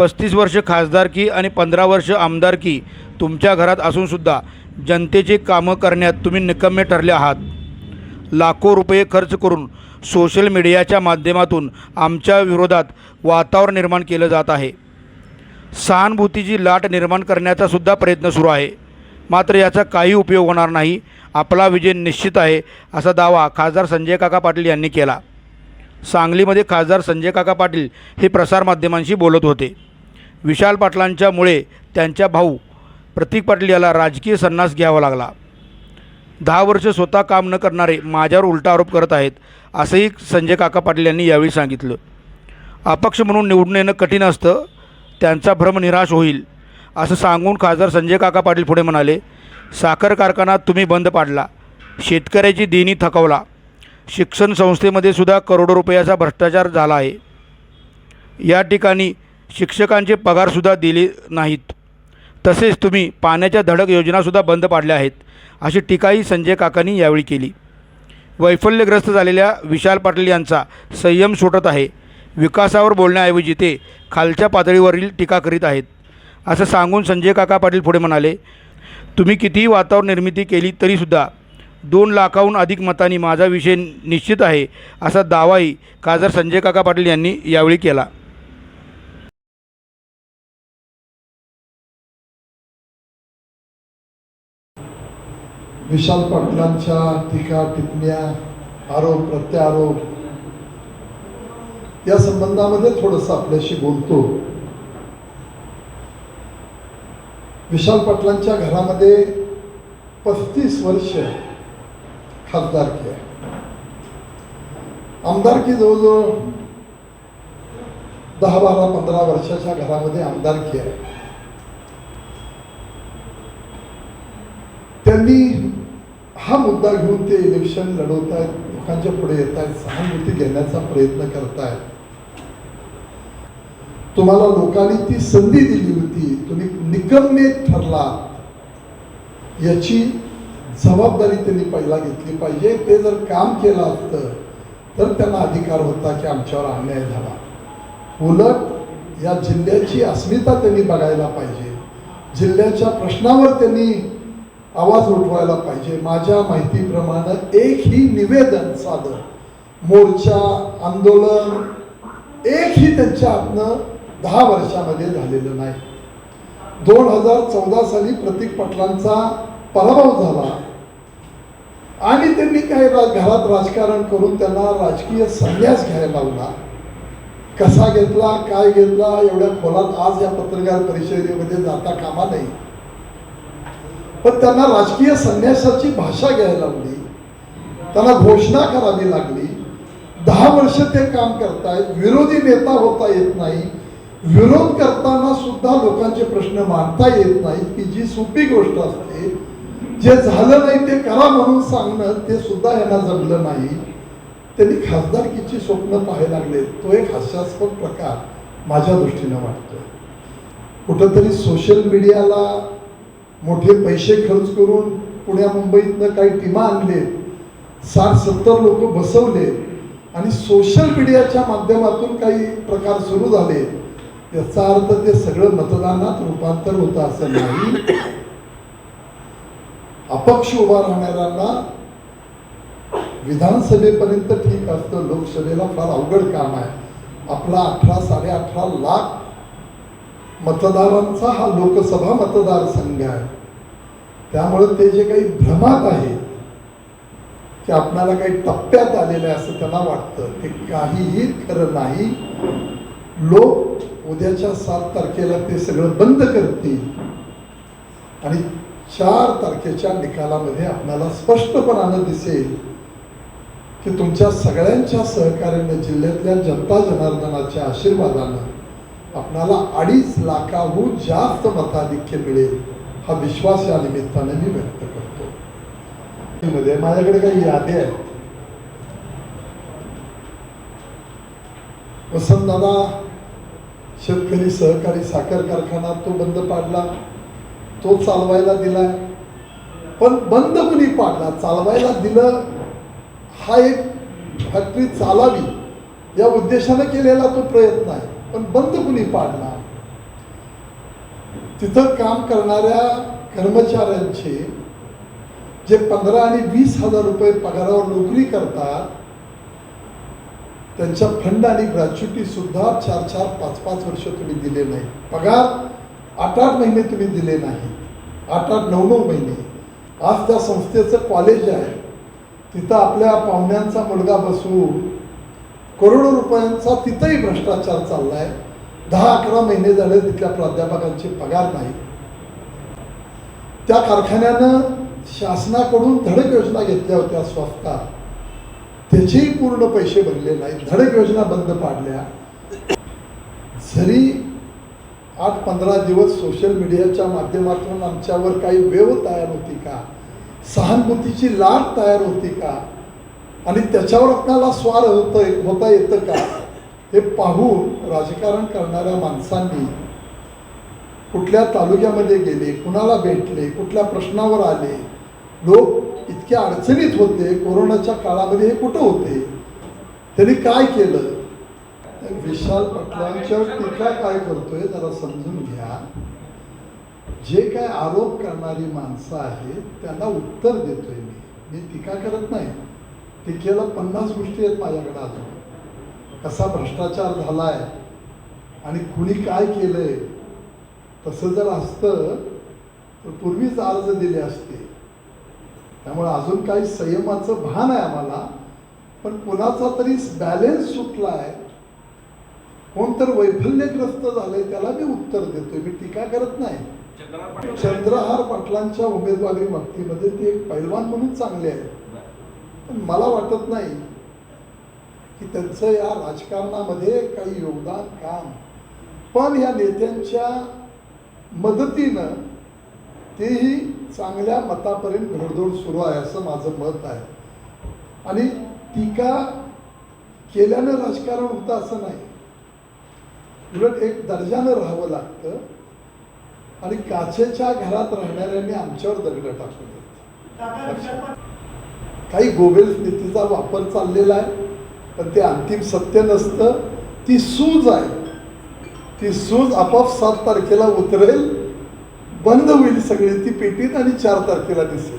पस्तीस वर्ष खासदारकी आणि पंधरा वर्ष आमदारकी तुमच्या घरात असूनसुद्धा जनतेची कामं करण्यात तुम्ही निकम्मे ठरले आहात. लाखो रुपये खर्च करून सोशल मीडियाच्या माध्यमातून आमच्या विरोधात वातावरण निर्माण केलं जात आहे. सहानुभूतीची लाट निर्माण करण्याचा सुद्धा प्रयत्न सुरू आहे. मात्र याचा काही उपयोग होणार नाही. आपला विजय निश्चित आहे असा दावा खासदार संजय काका पाटील यांनी केला. सांगलीमध्ये खासदार संजय काका पाटील हे प्रसारमाध्यमांशी बोलत होते. विशाल पाटलांच्यामुळे त्यांच्या भाऊ प्रतीक पाटील याला राजकीय संन्यास घ्यावा लागला. दहा वर्ष स्वतः काम न करणारे माझ्यावर उलटा आरोप करत आहेत असंही संजय काका पाटील यांनी यावेळी सांगितलं. अपक्ष म्हणून निवडून येणं कठीण असतं त्यांचा भ्रम निराश होईल असं सांगून खासदार संजय काका पाटील पुढे म्हणाले साखर कारखाना तुम्ही बंद पाडला शेतकऱ्याची देणी थकवला शिक्षण संस्थेमध्ये सुद्धा करोडो रुपयाचा भ्रष्टाचार झाला आहे. या ठिकाणी शिक्षकांचे पगारसुद्धा दिले नाहीत. तसेच तुम्ही पाण्याच्या धडक योजनासुद्धा बंद पाडल्या आहेत अशी टीकाही संजय काकांनी यावेळी केली. वैफल्यग्रस्त झालेल्या विशाल पाटील यांचा संयम सुटत आहे. विकासावर बोलण्याऐवजी ते खालच्या पातळीवरील टीका करीत आहेत. असं सांगून संजय काका पाटील पुढे म्हणाले तुम्ही कितीही वातावरण निर्मिती केली तरीसुद्धा दोन लाखाहून अधिक मतांनी माझा विषय निश्चित आहे असा दावाही खासदार संजय काका पाटील यांनी यावेळी केला. विशाल पाटलांच्या टीका टिप्पण्या आरोप प्रत्यारोप या संबंधामध्ये थोडस आपल्याशी बोलतो. विशाल पाटलांच्या घरामध्ये पस्तीस वर्ष खासदारकी आहे आमदारकी जवळजवळ दहा बारा पंधरा वर्षाच्या घरामध्ये आमदारकी आहे त्यांनी हा मुद्दा घेऊन ते इलेक्शन लढवत आहेत लोकांच्या पुढे येत आहेत सहानुभूती घेण्याचा प्रयत्न करतायत. तुम्हाला लोकांनी ती संधी दिली होती तुम्ही निकमने ठरला याची जबाबदारी त्यांनी पहिला घेतली पाहिजे. ते जर काम केलं असतं तर त्यांना अधिकार होता की आमच्यावर अन्याय झाला. उलट या जिल्ह्याची अस्मिता त्यांनी बघायला पाहिजे. जिल्ह्याच्या प्रश्नावर त्यांनी आवाज उठवायला पाहिजे. माझ्या माहितीप्रमाणे एकही निवेदन साधं मोर्चा आंदोलन एकही त्यांच्या हातनं दहा वर्षामध्ये झालेलं नाही. दोन हजार चौदा साली प्रतीक पाटलांचा पराभव झाला. आणि त्यांनी काही घरात राजकारण करून त्यांना राजकीय संन्यास घ्यायला लावला. कसा घेतला काय घेतला एवढ्या खोलात आज या पत्रकार परिषदेमध्ये जाता कामा नाही पण त्यांना राजकीय संन्यासाची भाषा घ्यायला लावली त्यांना घोषणा करावी लागली. दहा वर्ष ते काम करतायत विरोधी नेता होता येत नाही. विरोध करताना सुद्धा लोकांचे प्रश्न मांडता येत नाहीत की जी सोपी गोष्ट असते जे झालं नाही ते करा म्हणून सांगणं ते सुद्धा यांना जमलं नाही. त्यांनी खासदारकीची स्वप्न पाहायला लागले. तो एक हास्यास्पद प्रकार माझ्या दृष्टीनं वाटतोय. कुठंतरी सोशल मीडियाला मोठे पैसे खर्च करून पुण्या मुंबईतनं काही टीमा आणले साठ सत्तर लोक बसवले आणि सोशल मीडियाच्या माध्यमातून काही प्रकार सुरू झाले याचा अर्थ ते सगळं मतदानात रूपांतर होतं असं नाही. अपक्ष उभा राहणाऱ्यांना विधानसभेपर्यंत ठीक असतं. लोकसभेला फार अवघड काम आहे. आपला अठरा साडे अठरा लाख मतदारांचा हा लोकसभा मतदारसंघ आहे. त्यामुळे ते जे काही भ्रमात आहे की आपणाला काही टप्प्यात आलेलं आहे असं त्यांना वाटतं. ते काहीही खरं नाही. लोक उद्याच्या सात तारखेला ते सगळं बंद करतील. आणि चार तारखेच्या निकालामध्ये आपल्याला स्पष्टपणानं दिसेल की तुमच्या सगळ्यांच्या सहकार्याने जिल्ह्यातल्या जनता जनार्दनाच्या आशीर्वादानं आपणाला अडीच लाखाहून जास्त मताधिक्य मिळेल हा विश्वास या निमित्ताने मी व्यक्त करतो. मध्ये माझ्याकडे काही यादी आहेत. वसंतदादा शेतकरी सहकारी साखर कारखाना तो बंद पाडला तो चालवायला दिलाय. पण बंद कुणी पाडला? चालवायला दिलं हा एक फॅक्टरी चालावी या उद्देशानं केलेला तो प्रयत्न आहे. पण बंद कुणी पाडला तिथं काम करणाऱ्या कर्मचाऱ्यांचे जे पंधरा आणि वीस हजार रुपये पगारावर नोकरी करतात त्यांच्या फंड आणि ग्रॅच्युटी सुद्धा चार चार पाच पाच वर्ष तुम्ही दिले नाही. पगार आठ आठ महिने तुम्ही दिले नाही. आठ आठ नऊ नऊ महिने. आज त्या संस्थेचं कॉलेज आहे. तिथं आपल्या पाहुण्यांचा मुलगा बसून करोडो रुपयांचा तिथंही भ्रष्टाचार चाललाय. दहा अकरा महिने झाले तिथल्या प्राध्यापकांचे पगार नाही. त्या कारखान्यानं शासनाकडून धडक योजना घेतल्या होत्या स्वस्ता. त्याचेही पूर्ण पैसे भरले नाहीत. धडक योजना बंद पाडल्या. जरी आठ पंधरा दिवस सोशल मीडियाच्या माध्यमातून आमच्यावर काही वेव तयार होती का? सहानुभूतीची लाट तयार होती का? आणि त्याच्यावर आपल्याला स्वार होतं होता येतं का? हे पाहून राजकारण करणाऱ्या माणसांनी कुठल्या तालुक्यामध्ये गेले कुणाला भेटले कुठल्या प्रश्नावर आले लोक इतके अडचणीत होते कोरोनाच्या काळामध्ये हे कुठं होते? त्यांनी काय केलं? विशाल पटलांच्यावर टीका काय करतोय जरा समजून घ्या. जे काय आरोप करणारी माणसं आहेत त्यांना उत्तर देतोय मी. मी टीका करत नाही. टीकेला पन्नास गोष्टी आहेत माझ्याकडे अजून कसा भ्रष्टाचार झालाय आणि कुणी काय केलंय तसं जर असतं तर पूर्वीच अर्ज दिले असते. त्यामुळे अजून काही संयमाचं भान आहे आम्हाला पण कुणाचा तरी बॅलेन्स सुटला आहे कोण तर वैफल्यग्रस्त झालंय त्याला मी उत्तर देतोय. मी टीका करत नाही. चंद्रहार पाटलांच्या उमेदवारी बाबतीमध्ये ते एक पैलवान म्हणून चांगले आहेत पण मला वाटत नाही की त्यांचं या राजकारणामध्ये काही योगदान काम. पण या नेत्यांच्या मदतीनं तेही चांगल्या मतापर्यंत घोडदौड सुरू आहे असं माझं मत आहे. आणि टीका केल्यानं राजकारण होतं असं नाही. उलट एक दर्जानं राहावं लागतं. आणि काचेच्या घरात राहणाऱ्यांनी आमच्यावर दगड टाकू नयेत काही गोबेल्स नीतीचा वापर चाललेला आहे पण ते अंतिम सत्य नसतं. ती सूज आहे. ती सूज आपोआप सात तारखेला उतरेल बंद होईल सगळी ती पेटीत आणि चार तारखेला दिसेल.